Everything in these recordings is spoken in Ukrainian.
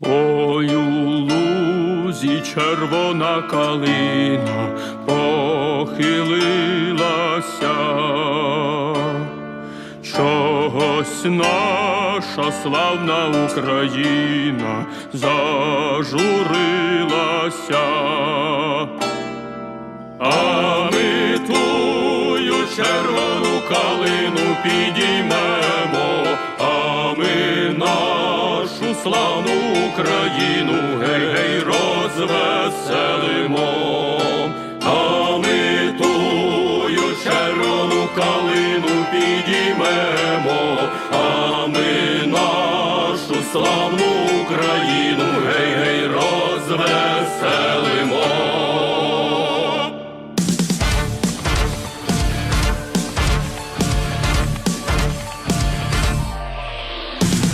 Ой у лузі червона калина похилилася, чогось наша славна Україна зажурилася, а ми тую червону калину підіймемо, а ми нашу славну. підіймемо, а ми нашу славну Україну гей гей розвеселимо.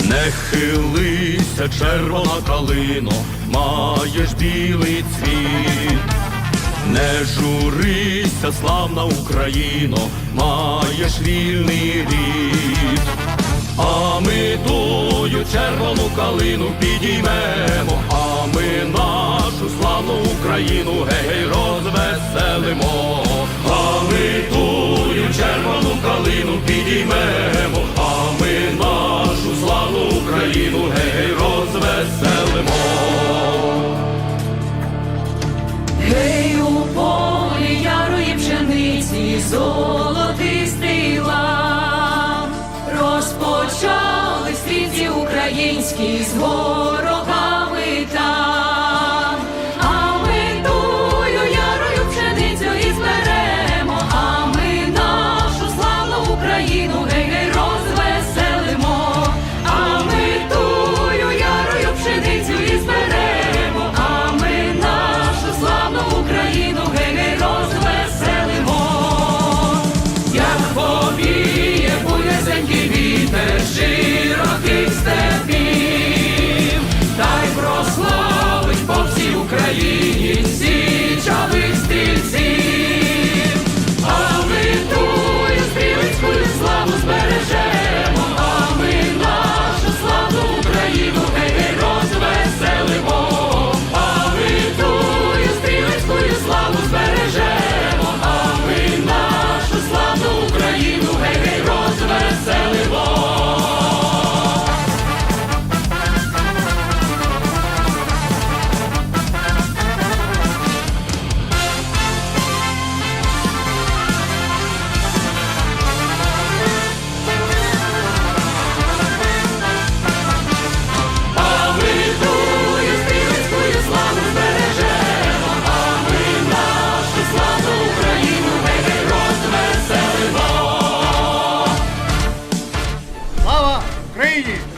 Не хилися червона калино, маєш білий цвіт. Не журися, славна Україно, маєш вільний рік, а ми тою червону калину підійме. золотистий лад розпочали стрільці українські з горох. Ukraine!